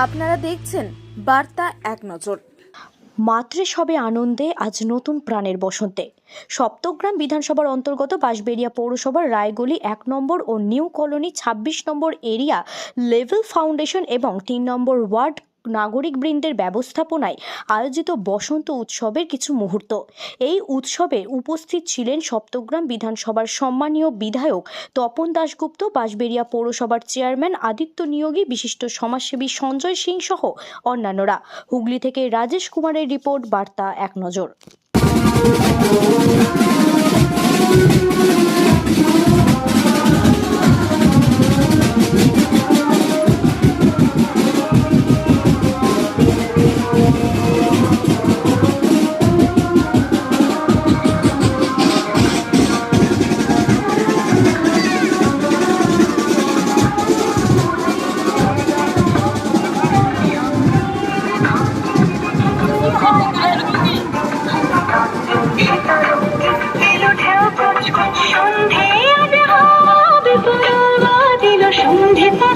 আপনারা দেখছেন বার্তা এক নজর। মাতৃসবে আনন্দে আজ নতুন প্রাণের বসন্তে। সপ্তগ্রাম বিধানসভার অন্তর্গত বাঁশবেড়িয়া পৌরসভার রায়গলি এক নম্বর ও নিউ কলোনি ২৬ নম্বর এরিয়া লেভেল ফাউন্ডেশন এবং তিন নম্বর ওয়ার্ড নাগরিকবৃন্দের ব্যবস্থাপনায় আয়োজিত বসন্ত উৎসবের কিছু মুহূর্ত। এই উৎসবে উপস্থিত ছিলেন সপ্তগ্রাম বিধানসভার সম্মানীয় বিধায়ক তপন দাশগুপ্ত, বাঁশবেড়িয়া পৌরসভার চেয়ারম্যান আদিত্য নিয়োগী, বিশিষ্ট সমাজসেবী সঞ্জয় সিং সহ অন্যান্যরা। হুগলি থেকে রাজেশ কুমারের রিপোর্ট, বার্তা এক নজর। দিল সন্ধে